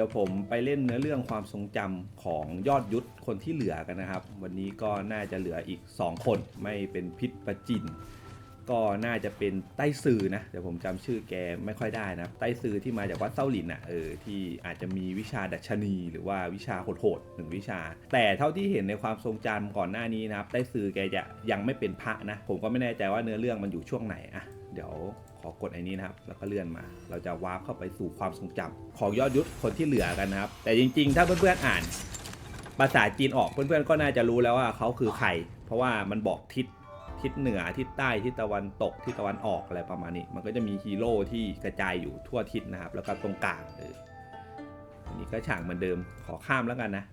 ดี๋ยวผมไปเล่นเนื้อเรื่องความทรงจำของยอดยุทธคนที่เหลือกันนะครับ วันนี้ก็น่าจะเหลืออีก 2 คนไม่เป็นพิษประจินก็น่าจะเป็นไต้ซือนะเดี๋ยวผมจำชื่อแกไม่ค่อยได้นะไต้ซือที่มาจากวัดเส้าหลินอะเออที่อาจจะมีวิชาดัชนี หรือว่าวิชาโหดๆหนึ่งวิชา แต่เท่าที่เห็นในความทรงจำก่อนหน้านี้นะครับไต้ซือแกจะยังไม่เป็นพระนะ ผมก็ไม่แน่ใจว่าเนื้อเรื่องมันอยู่ช่วงไหนอะเดี๋ยว ขอกดไอ้นี้นะครับ แล้วก็เลื่อนมา เราจะวาร์ปเข้าไปสู่ความทรงจำของยอดยุทธคนที่เหลือกันนะครับ แต่จริง ๆ ถ้าเพื่อนๆอ่านภาษาจีนออกเพื่อนๆก็น่าจะรู้แล้วว่าเขาคือใคร เพราะว่ามันบอกทิศทิศเหนือทิศใต้ทิศตะวันตกทิศตะวันออกอะไรประมาณนี้ มันก็จะมีฮีโร่ที่กระจายอยู่ทั่วทิศนะครับ แล้วก็ตรงกลางเอออันนี้ก็ฉากเหมือนเดิมขอข้ามแล้วกันนะ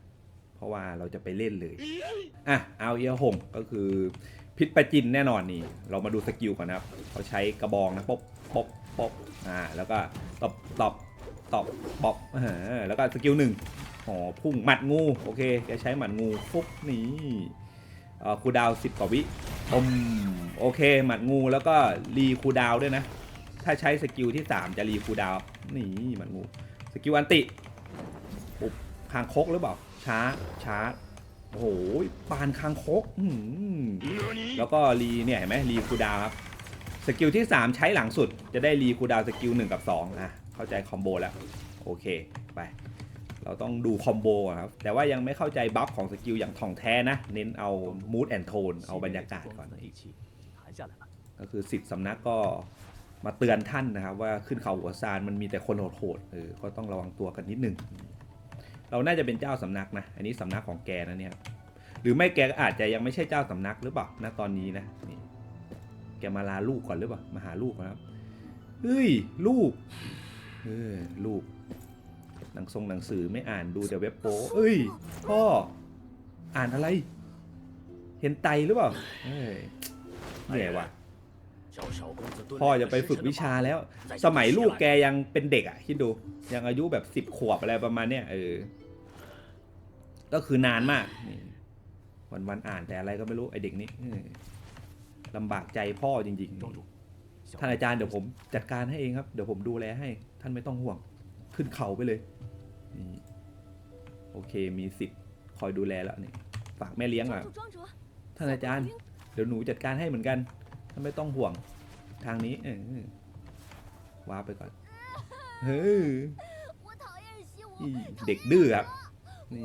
เพราะว่าเราจะไปเล่นเลยอะเอาเอียหงก็คือ พิษประจินแน่นอนนี่ เรามาดูสกิลก่อนนะครับ เขาใช้กระบองนะป๊บป๊บป๊บอ่า แล้วก็ตบตบตบป๊บเออแล้วก็สกิลหนึ่งอ๋อพุ่งหมัดงู โอเคแกใช้หมัดงูฟุ๊กนี่เอ่อคูดาวสิบกว่าวิอมโอเค หมัดงูแล้วก็รีคูดาวด้วยนะ ถ้าใช้สกิลที่ 3 จะรีคูดาวนี่หมัดงู สกิลอันติปุ๊บคางคกหรือเปล่า ช้าช้า โอ้โหปานคางคกแล้วก็รีเนี่ยเห็นไหมรีคูดาครับสกิลที่ 3 ใช้หลังสุดจะได้รีคูดาสกิล1กับ2อะเข้าใจคอมโบแล้ว โอเคไป เราต้องดูคอมโบครับ แต่ว่ายังไม่เข้าใจบัฟของสกิลอย่างท่องแท้นะ เน้นเอา mood and tone เอาบรรยากาศก่อนก็คือสิทธิ์สำนักก็มาเตือนท่านนะครับ ว่าขึ้นเขาหัวซานมันมีแต่คนโหดๆเออก็ต้องระวังตัวกันนิดนึง เราน่าจะเป็นเจ้าสำนักนะ อันนี้สำนักของแกนะเนี่ย หรือไม่แกก็อาจจะยังไม่ใช่เจ้าสำนักหรือเปล่านะตอนนี้นะนี่แกมาลาลูกก่อนหรือเปล่า มาหาลูกครับ เฮ้ย ลูก เออ ลูก หนังทรงหนังสือไม่อ่านดูแต่เว็บโป้เอ้ย พ่อ อ่านอะไร เห็นไตหรือเปล่า เอ้ยเหนื่อยว่ะ พ่อจะไปฝึกวิชาแล้ว สมัยลูกแกยังเป็นเด็กอะคิดดู ยังอายุแบบสิบขวบอะไรประมาณเนี้ยเออ ก็คือนานมากวันวันอ่านแต่อะไรก็ไม่รู้ไอเด็กนี้ลำบากใจพ่อจริงๆ ท่านอาจารย์เดี๋ยวผมจัดการให้เองครับ เดี๋ยวผมดูแลให้ ท่านไม่ต้องห่วง ขึ้นเขาไปเลยโอเคมีสิทธิ์คอยดูแลแล้วนี่ฝากแม่เลี้ยงอะท่านอาจารย์ เดี๋ยวหนูจัดการให้เหมือนกัน ท่านไม่ต้องห่วง ทางนี้เออว้าไปก่อนเฮ้ยเด็กดื้อครับนี่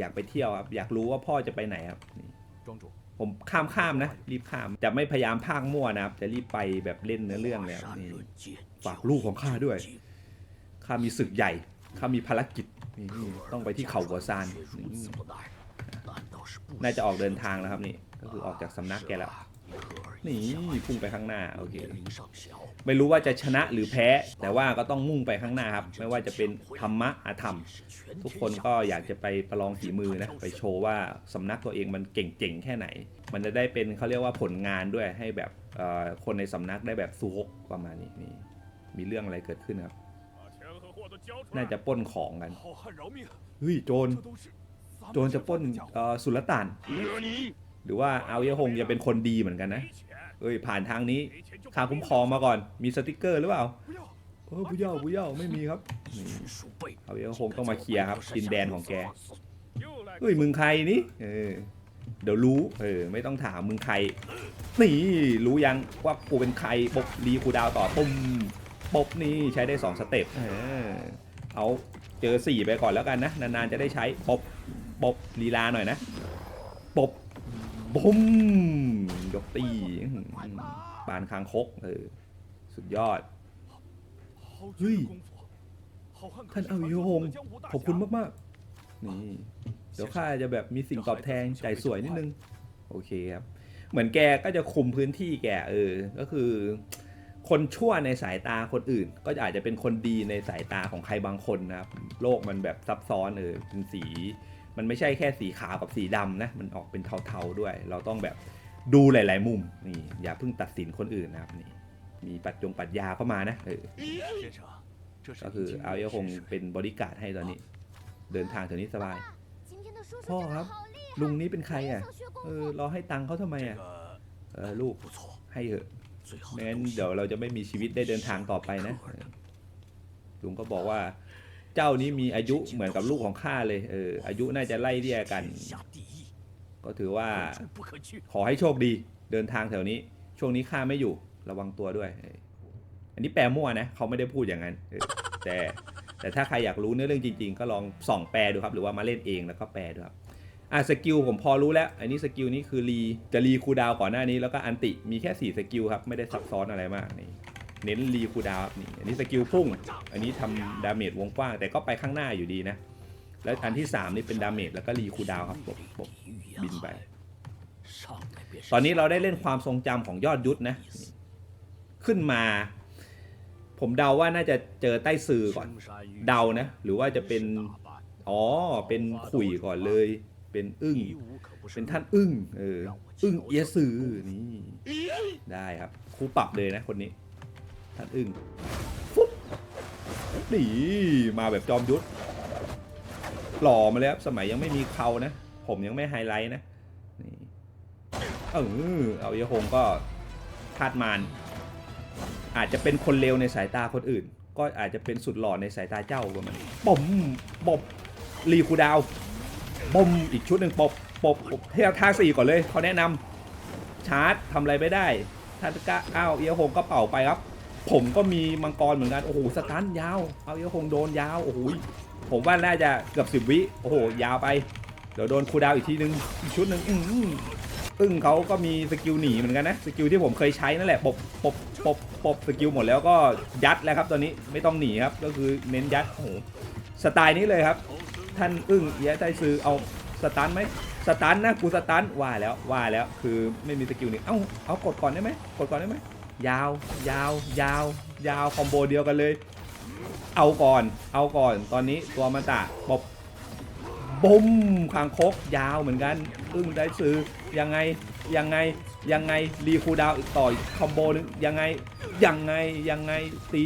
อยากไปเที่ยวครับอยากรู้ว่าพ่อจะไปไหนครับผมข้ามข้ามนะ รีบข้ามจะไม่พยายามพากมั่วนะครับ จะรีบไปแบบเล่นเนื้อเรื่องเลยนี่ฝากลูกของข้าด้วยข้ามีศึกใหญ่ข้ามีภารกิจต้องไปที่เขาหัวซานน่าจะออกเดินทางแล้วครับนี่ก็คือออกจากสำนักแกแล้ว นี่พุ่งไปข้างหน้าโอเคไม่รู้ว่าจะชนะหรือแพ้ แต่ว่าก็ต้องมุ่งไปข้างหน้าครับ ไม่ว่าจะเป็นธรรมะอาธรรม ทุกคนก็อยากจะไปประลองฝีมือนะไปโชว์ว่าสำนักตัวเองมันเก่งๆแค่ไหน มันจะได้เป็นเขาเรียกว่าผลงานด้วยให้แบบคนในสำนักได้แบบซูกประมาณนี้นี่มีเรื่องอะไรเกิดขึ้นครับ น่าจะป้นของกันเฮ้ยโจรโจรจะป้นสุลต่าน หรือว่าเอาเยหงจะเป็นคนดีเหมือนกันนะเอ้ยผ่านทางนี้ข้าคุ้มครองมาก่อนมีสติกเกอร์หรือเปล่าเออบุย่าบุย่าไม่มีครับเอาเยหงต้องมาเคลียร์ครับดินแดนของแกเฮ้ยมึงใครนี่เออเดี๋ยวรู้เออไม่ต้องถามมึงใครนี่รู้ยังว่ากูเป็นใครปบดีคูดาวต่อปุ่มปบนี่ใช้ได้2สเต็ปเออเอาเจอ4ไปก่อนแล้วกันนะนานๆจะได้ใช้ปบปบลีลาหน่อยนะปบ บุ้มยกตีปานคางคกเออสุดยอดเฮ้ยท่านเอาโยงขอบคุณมากๆนี่เดี๋ยวข้าจะแบบมีสิ่งตอบแทนใจสวยนิดนึง โอเคครับ เหมือนแกก็จะคุมพื้นที่แกเออ ก็คือ คนชั่วในสายตาคนอื่น ก็อาจจะเป็นคนดีในสายตาของใครบางคนนะครับ โลกมันแบบซับซ้อนเออเป็นสี มันไม่ใช่แค่สีขาวกับสีดำนะ มันออกเป็นเทาๆด้วย เราต้องแบบดูหลาย ๆ มุมนี่อย่าเพิ่งตัดสินคนอื่นนะครับนี่มีปัดจงปัดยาเข้ามานะเออก็คือเอาเยคงเป็นบริการให้ตอนนี้ เดินทางแถวนี้สบายพ่อครับ ลุงนี้เป็นใครอะเออราให้ตังเขาทำไมอะเออลูกให้เถอะไม่งั้นเดี๋ยวเราจะไม่มีชีวิตได้เดินทางต่อไปนะลุงก็บอกว่า เจ้านี้มีอายุเหมือนกับลูกของข้าเลยเอออายุน่าจะไล่เดียกัน ก็ถือว่าขอให้โชคดีเดินทางแถวนี้ ช่วงนี้ข้าไม่อยู่ระวังตัวด้วย อันนี้แปลมั่วนะเขาไม่ได้พูดอย่างนั้นแต่แต่ถ้าใครอยากรู้เนื้อเรื่องจริง ๆ ก็ลองส่องแปลดูครับ หรือว่ามาเล่นเองแล้วก็แปลดูครับอะสกิลผมพอรู้แล้ว อันนี้สกิลนี้คือรีจะรีคูดาวก่อนหน้านี้แล้วก็อันติมีแค่4สกิลครับไม่ได้ซับซ้อนอะไรมากนี่ เน้นรีคูดาวนี่อันนี้สกิลพุ่ง อันนี้ทำดาเมจวงกว้าง แต่ก็ไปข้างหน้าอยู่ดีนะ แล้วอันที่ 3 นี่เป็นดาเมจแล้วก็รีคูดาวครับปบปบบินไป ตอนนี้เราได้เล่นความทรงจำของยอดยุทธนะ ขึ้นมา ผมเดาว่าน่าจะเจอใต้สื่อก่อน เดานะ หรือว่าจะเป็น อ๋อ เป็นขุยก่อนเลย เป็นอึ้ง เป็นท่านอึ้ง เออ อึ้งเอยสือนี่ ได้ครับ ครูปรับเลยนะคนนี้ ท่านอึ้งฟุ๊บนี่มาแบบจอมยุทธหล่อมาเลยครับสมัยยังไม่มีเขานะ ผมยังไม่ไฮไลท์นะนี่เออเอาเยหงก็คาดมาน อาจจะเป็นคนเลวในสายตาคนอื่น ก็อาจจะเป็นสุดหล่อในสายตาเจ้าประมาณนี้ปมปบรีคูดาวปมอีกชุดหนึ่งปบปบเทียท่าสี่ก่อนเลยเขาแนะนำชาร์จทำอะไรไม่ได้ถ้าก้าอ้าวเอียหงก็เป่าไปครับ ผมก็มีมังกรเหมือนกัน โอ้โห สตันยาว เอาเอียหงโดนยาว โอ้โห ผมว่าน่าจะเกือบสิบวิ โอ้โห ยาวไป เดี๋ยวโดนคูดาวอีกทีนึง อีกชุดหนึ่งอื้อหืออึ้งเขาก็มีสกิลหนีเหมือนกันนะ สกิลที่ผมเคยใช้นั่นแหละ ปบ ปบ ปบ ปบ สกิลหมดแล้วก็ยัดแล้วครับ ตอนนี้ไม่ต้องหนีครับ ก็คือเน้นยัด โอ้โห สไตล์นี้เลยครับ ท่านอึ้งเอียะไตซื้อ เอาสตันไหมสตันนะ กูสตันว่าแล้ว ว่าแล้ว คือไม่มีสกิลนี่เอ้า เอากดก่อนได้ไหมกดก่อนได้ไหม ยาวยาวยาวยาวคอมโบเดียวกันเลย เอาก่อน เอาก่อน ตอนนี้ตัวมันตะปบบุ้มคางคกยาวเหมือนกัน อึ้งได้ซื้อยังไงยังไงยังไงรีคูดาวอีกต่ออีกคอมโบนึงยังไงยังไงยังไงตี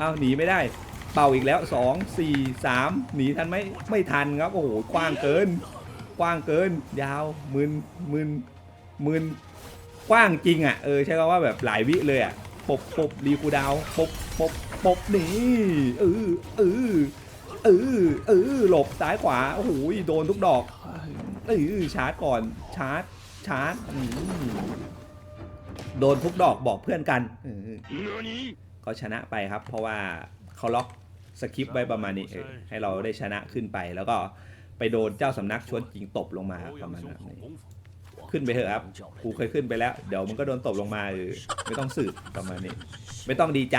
อ้าวหนีไม่ได้ เป่าอีกแล้ว 2 4 3 หนีทันไหมไม่ทันครับ โอ้โหกว้างเกิน กว้างเกิน ยาวมึนมึนมึน กว้างจริงอะเออใช้คำว่าแบบหลายวิเลยอะปบปบรีคูดาวปบปบปบนี่เออเออเออเออหลบซ้ายขวาโอ้โหโดนทุกดอกเออชาร์จก่อนชาร์จชาร์จโดนทุกดอกบอกเพื่อนกันก็ชนะไปครับ เพราะว่าเขาล็อกสคริปไว้ประมาณนี้ให้เราได้ชนะขึ้นไปแล้วก็ไปโดนเจ้าสำนักชวนจิงตบลงมาประมาณนั้น ขึ้นไปเถอะครับกูเคยขึ้นไปแล้ว เดี๋ยวมันก็โดนตบลงมาหรือไม่ต้องสืบประมาณนี้ ไม่ต้องดีใจ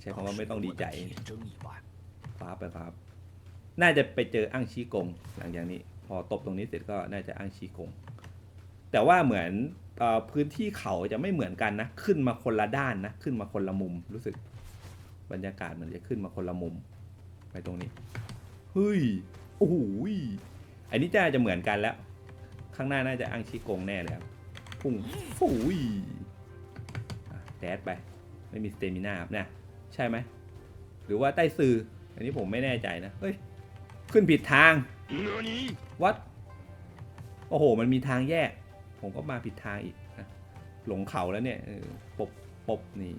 ใช้คำว่าไม่ต้องดีใจฟ้าไปฟ้าน่าจะไปเจออั้งชี้กงหลังจากนี้ พอตบตรงนี้เสร็จก็น่าจะอั้งชี้กง แต่ว่าเหมือนพื้นที่เขาจะไม่เหมือนกันนะ ขึ้นมาคนละด้านนะ ขึ้นมาคนละมุม รู้สึกบรรยากาศเหมือนจะขึ้นมาคนละมุม ไปตรงนี้ เฮ้ย โอ้โหอันนี้จะจะเหมือนกันแล้ว ข้างหน้าน่าจะอ้างชีกงแน่เลยครับพุ่งฟูยอะแดดไป ไม่มีสเตมินาครับนะใช่ไหม หรือว่าใต้สื่ออันนี้ผมไม่แน่ใจนะ เฮ้ย ขึ้นผิดทางวัดโอ้โห มันมีทางแยก ผมก็มาผิดทางอีกนะหลงเขาแล้วเนี่ยเออปบปบนี่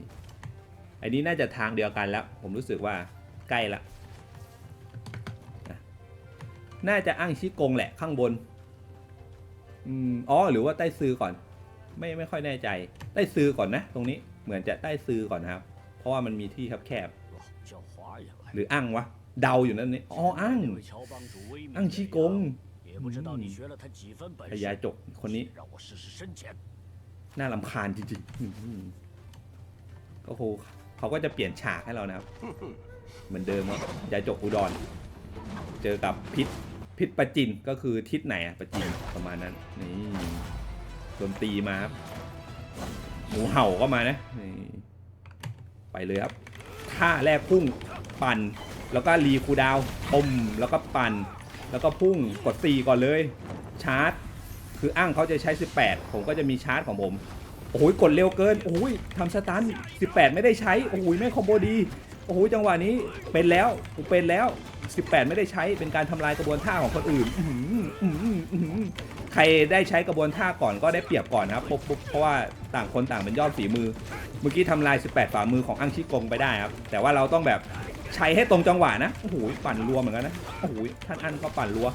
อันนี้น่าจะทางเดียวกันแล้ว ผมรู้สึกว่าใกล้ละนะน่าจะอ้างชิกงแหละข้างบน อืมอ๋อหรือว่าใต้ซื้อก่อน ไม่ไม่ค่อยแน่ใจใต้ซื้อก่อนนะ ตรงนี้เหมือนจะใต้ซื้อก่อนครับ เพราะว่ามันมีที่แคบๆหรืออ้างวะเดาอยู่นั่นนี่อ๋ออ้างอ้างชี้กงพยาจกคนนี้ น่าลำคาญจริงๆก็โหเขาก็จะเปลี่ยนฉากให้เรานะครับ เหมือนเดิมว่ายาจกอุดร เจอกับพิษ พิษประจินก็คือทิศไหนอะประจินประมาณนั้นนี่โดนตีมาครับหมูเห่าก็มานะนี่ไปเลยครับท่าแรกพุ่งปั่น แล้วก็รีคูดาวปมแล้วก็ปั่น แล้วก็พุ่งกดตีก่อนเลยชาร์จ คืออ้างเขาจะใช้ 18 ผมก็จะมีชาร์จของผมโอ้โหกดเร็วเกินโอ้ยทำสตัน18 ไม่ได้ใช้โอ้โหแม่คอมโบดีโอ้โหจังหวะนี้เป็นแล้วกูเป็นแล้ว 18 ไม่ได้ใช้เป็นการทำลายกระบวนท่าของคนอื่นอื้อหืออื้อหืออื้อหือใครได้ใช้กระบวนท่าก่อนก็ได้เปรียบก่อนนะครับปุ๊บปุ๊บเพราะว่าต่างคนต่างเป็นยอดฝีมือ เมื่อกี้ทำลาย 18 ฝ่ามือของอังชิกงไปได้ครับ แต่ว่าเราต้องแบบใช้ให้ตรงจังหวะนะโอ้โหปั่นรัวเหมือนกันนะโอ้โหท่านอันก็ปั่นรัว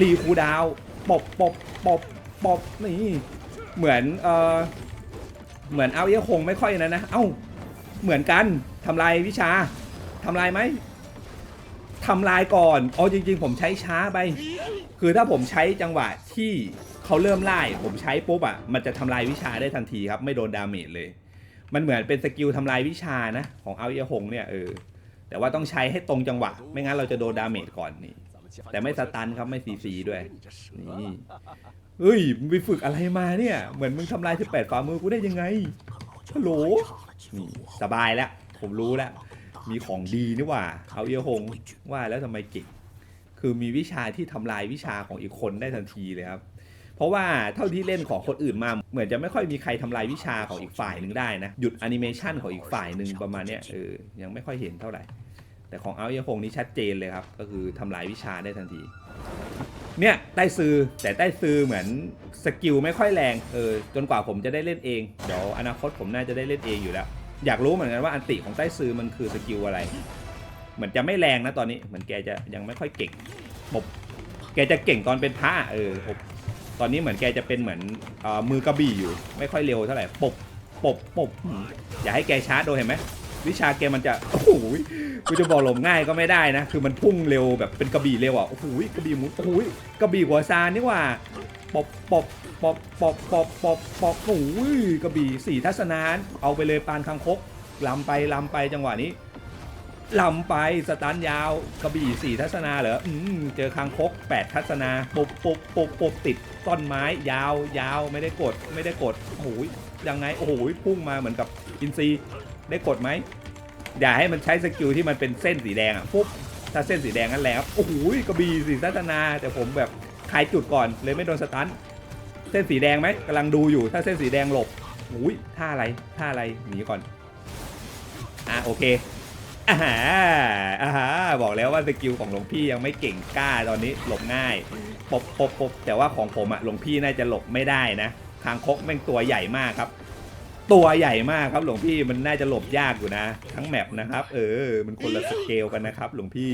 รีคูลดาวน์ปบปบปบปบนี่เหมือนเออเหมือนเอาเยอะคงไม่ค่อยนะนะเอ้าเหมือนกันทำลายวิชาทำลายไหม ทำลายก่อนอ๋อจริง ๆ ผมใช้ช้าไป คือถ้าผมใช้จังหวะที่เขาเริ่มไล่ผมใช้ปุ๊บอะมันจะทำลายวิชาได้ทันทีครับ ไม่โดนดาเมจเลย มันเหมือนเป็นสกิลทำลายวิชานะ ของเอาเยหงเนี่ยเออแต่ว่าต้องใช้ให้ตรงจังหวะ ไม่งั้นเราจะโดนดาเมจก่อนนี่แต่ไม่สตันครับไม่ซีซีด้วยนี่เฮ้ยมึงไปฝึกอะไรมาเนี่ยเหมือนมึงทำลาย18ฝ่ามือกูได้ยังไงฮัลโหลนี่สบายแล้วผมรู้แล้ว มีของดีนี่หว่าเอาเอียหงว่าแล้วทำไมเก่งคือมีวิชาที่ทำลายวิชาของอีกคนได้ทันทีเลยครับเพราะว่าเท่าที่เล่นของคนอื่นมาเหมือนจะไม่ค่อยมีใครทำลายวิชาของอีกฝ่ายหนึ่งได้นะหยุดแอนิเมชันของอีกฝ่ายหนึ่งประมาณเนี้ยเออยังไม่ค่อยเห็นเท่าไหร่ แต่ของเอาเอียคงนี่ชัดเจนเลยครับ ก็คือทำลายวิชาได้ทันทีเนี่ยใต้ซื้อแต่ใต้ซื้อเหมือนสกิลไม่ค่อยแรงเออจนกว่าผมจะได้เล่นเอง เดี๋ยวอนาคตผมน่าจะได้เล่นเองอยู่แล้ว อยากรู้เหมือนกันว่าอันติของใต้ซื้อมันคือสกิลอะไร เหมือนจะไม่แรงนะตอนนี้ เหมือนแกจะยังไม่ค่อยเก่งปบแกจะเก่งตอนเป็นพระเออปบตอนนี้เหมือนแกจะเป็นเหมือนอมือกระบี่อยู่ ไม่ค่อยเร็วเท่าไหร่ปบปบปบอย่าให้แกชาร์จโดนเห็นไหมวิชาแกมันจะโอ้โหกูจะบอกหลบง่ายก็ไม่ได้นะ คือมันพุ่งเร็วแบบเป็นกระบี่เร็วอะโอ้โหกระบี่มุนโอ้โหกระบี่หัวซานนี่ว่า ปบปบปบปบปบปบปบโอ้โหกระบี่สี่ทัศนานเอาไปเลยปานคังคกลำไปลำไปจังหวะนี้ลำไปสตันยาวกระบี่สี่ทัศนาเหรออืมเจอคางคกแปดทัศนาปุบปุบปุบปุบติดต้นไม้ยาวยาวไม่ได้กดไม่ได้กดโอ้โหยังไงโอ้โหพุ่งมาเหมือนกับอินซีได้กดไหมอย่าให้มันใช้สกิลที่มันเป็นเส้นสีแดงอะปุ๊บถ้าเส้นสีแดงนั่นแหละครับโอ้โหกระบี่สี่ทัศนาแต่ผมแบบ คลายจุดก่อนเลยไม่โดนสตันเส้นสีแดงไหมกำลังดูอยู่ถ้าเส้นสีแดงหลบโอ้ยท่าอะไรท่าอะไรหนีก่อนอะโอเคอ่าฮะอ่าฮะบอกแล้วว่าสกิลของหลวงพี่ยังไม่เก่งกล้าตอนนี้หลบง่ายปบปบปบแต่ว่าของผมอะหลวงพี่น่าจะหลบไม่ได้นะคางคกแม่งตัวใหญ่มากครับ ตัวใหญ่มากครับหลวงพี่มันน่าจะหลบยากอยู่นะ ทั้งแมปนะครับ เออ มันคนละสเกลกันนะครับ หลวงพี่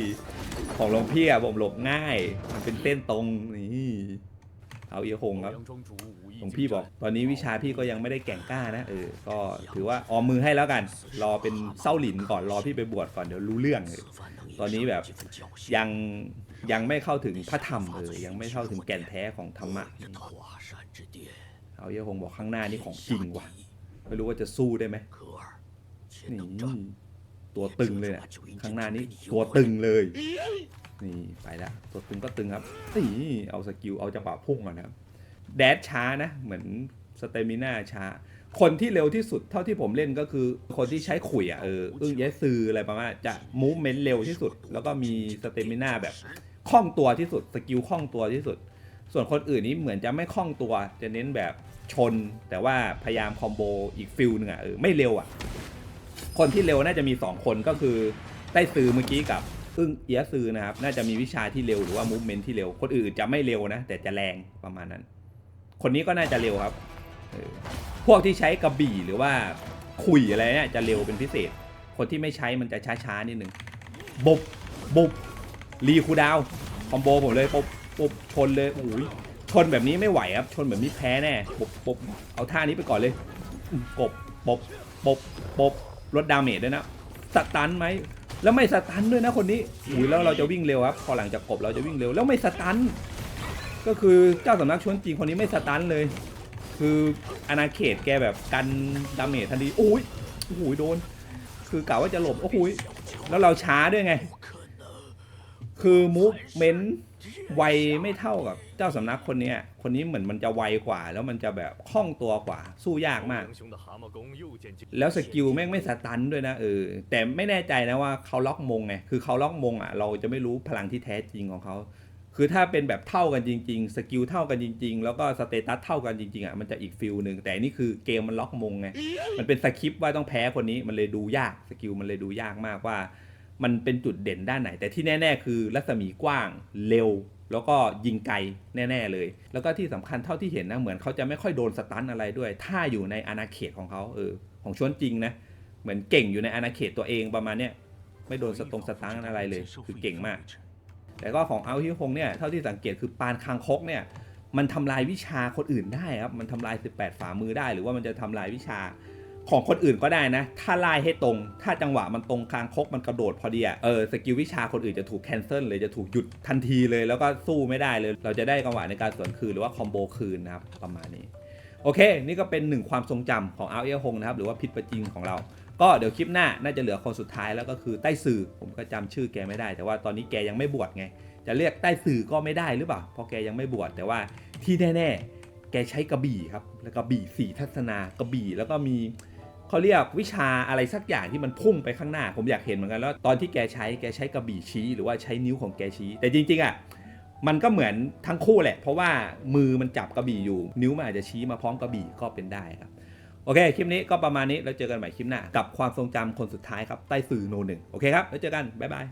ของหลวงพี่อะผมหลบง่าย มันเป็นเส้นตรงนี่เอาเอียหงครับหลวงพี่บอก ตอนนี้วิชาพี่ก็ยังไม่ได้แก่งกล้านะเออก็ถือว่าออมมือให้แล้วกัน รอเป็นเส้าหลินก่อนรอพี่ไปบวชก่อนเดี๋ยวรู้เรื่องเลยตอนนี้แบบยังยังไม่เข้าถึงพระธรรมเออยังไม่เข้าถึงแก่นแท้ของธรรมะเอาเยอะคงบอกข้างหน้านี่ของจริงว่ะไม่รู้ว่าจะสู้ได้ไหมนี่ตัวตึงเลยเนี่ยข้างหน้านี้ตัวตึงเลย นี่ไปแล้วตัวตึงก็ตึงครับนี่เอาสกิลเอาจังหวะพุ่งก่อนนะครับแดดช้านะเหมือนสเตมิน่าช้า คนที่เร็วที่สุดเท่าที่ผมเล่นก็คือคนที่ใช้ขุยอะเอออึ้งเยสซืออะไรประมาณจะมูฟเมนต์เร็วที่สุด แล้วก็มีสเตมิน่าแบบคล่องตัวที่สุดสกิลคล่องตัวที่สุด ส่วนคนอื่นนี้เหมือนจะไม่คล่องตัว จะเน้นแบบชน แต่ว่าพยายามคอมโบอีกฟิลหนึ่งอะเออไม่เร็วอะคนที่เร็วน่าจะมี 2 คนก็คือใต้ซื้อเมื่อกี้กับ อึ้งเอียซือนะครับ น่าจะมีวิชาที่เร็วหรือว่ามูฟเมนต์ที่เร็ว คนอื่นจะไม่เร็วนะ แต่จะแรงประมาณนั้น คนนี้ก็น่าจะเร็วครับออพวกที่ใช้กระบี่หรือว่าขุยอะไรเนี่ยจะเร็วเป็นพิเศษ คนที่ไม่ใช้มันจะช้าๆนิดนึงบุบบุบรีคูดาวคอมโบผมเลยปุ๊บปุ๊บชนเลยโอ้ยชนแบบนี้ไม่ไหวครับ ชนแบบนี้แพ้แน่ปุบปุบเอาท่านี้ไปก่อนเลยกบปบปบปบลดดาเมจด้วยนะสตันไหม แล้วไม่สตันด้วยนะคนนี้อุ้ยแล้วเราจะวิ่งเร็วครับ พอหลังจากกบเราจะวิ่งเร็วแล้วไม่สตัน ก็คือเจ้าสำนักชวนจีนคนนี้ไม่สตันเลย คืออนาเขตแกแบบกันดาเมจทันทีโอ้ยโอ้โหโดน คือกะว่าจะหลบโอ้โหแล้วเราช้าด้วยไง คือมูฟเมนต์ ไวไม่เท่ากับเจ้าสำนักคนนี้คนนี้เหมือนมันจะไวกว่า แล้วมันจะแบบคล่องตัวกว่า สู้ยากมาก แล้วสกิลแม่งไม่สตันด้วยนะเออแต่ไม่แน่ใจนะว่าเขาล็อกมงไงคือเขาล็อกมงอะเราจะไม่รู้พลังที่แท้จริงของเขาคือถ้าเป็นแบบเท่ากันจริง ๆ สกิลเท่ากันจริง ๆ แล้วก็สเตตัสเท่ากันจริงๆอะมันจะอีกฟิลหนึ่งแต่นนี่คือเกมมันล็อกมงไงมันเป็นสคริปต์ว่าต้องแพ้คนนี้มันเลยดูยากสกิลมันเลยดูยากมากว่า มันเป็นจุดเด่นด้านไหน แต่ที่แน่ ๆ คือรัศมีกว้างเร็ว แล้วก็ยิงไกลแน่ ๆ เลย แล้วก็ที่สำคัญเท่าที่เห็นนะเหมือนเขาจะไม่ค่อยโดนสตันอะไรด้วย ถ้าอยู่ในอาณาเขตของเขาเออของชวนจริงนะเหมือนเก่งอยู่ในอาณาเขตตัวเองประมาณเนี้ยไม่โดนสตรงสตันอะไรเลย คือเก่งมาก แต่ก็ของเอาฮิฮงเนี่ยเท่าที่สังเกตคือปานคางคกเนี่ยมันทำลายวิชาคนอื่นได้ครับมันทำลาย 18 ฝ่ามือได้ หรือว่ามันจะทำลายวิชา ของคนอื่นก็ได้นะ ถ้าไล่ให้ตรง ถ้าจังหวะมันตรงคางคกมันกระโดดพอดีอะเออสกิลวิชาคนอื่นจะถูกแคนเซิลเลยจะถูกหยุดทันทีเลยแล้วก็สู้ไม่ได้เลย เราจะได้จังหวะในการสวนคืนหรือว่าคอมโบคืนนะครับประมาณนี้โอเค นี่ก็เป็นหนึ่งความทรงจำของอาเอียฮงนะครับ หรือว่าพิษประจิงของเรา ก็เดี๋ยวคลิปหน้าน่าจะเหลือคนสุดท้ายแล้วก็คือใต้สื่อผมก็จำชื่อแกไม่ได้ แต่ว่าตอนนี้แกยังไม่บวชไง จะเรียกใต้สื่อก็ไม่ได้หรือเปล่าเพราะแกยังไม่บวชแต่ว่าที่แน่ๆแกใช้กระบี่ครับ แล้วกระบี่สีทัศนากระบี่แล้วก็มี เขาเรียกวิชาอะไรสักอย่างที่มันพุ่งไปข้างหน้า ผมอยากเห็นเหมือนกันแล้วตอนที่แกใช้แกใช้กระบี่ชี้ หรือว่าใช้นิ้วของแกชี้ แต่จริงๆอะมันก็เหมือนทั้งคู่แหละ เพราะว่ามือมันจับกระบี่อยู่ นิ้วมันอาจจะชี้มาพร้อมกระบี่ก็เป็นได้ครับโอเค คลิปนี้ก็ประมาณนี้ แล้วเจอกันใหม่คลิปหน้า กับความทรงจำคนสุดท้ายครับ ใต้สื่อโนหนึ่งโอเคครับ แล้วเจอกัน บ๊ายบาย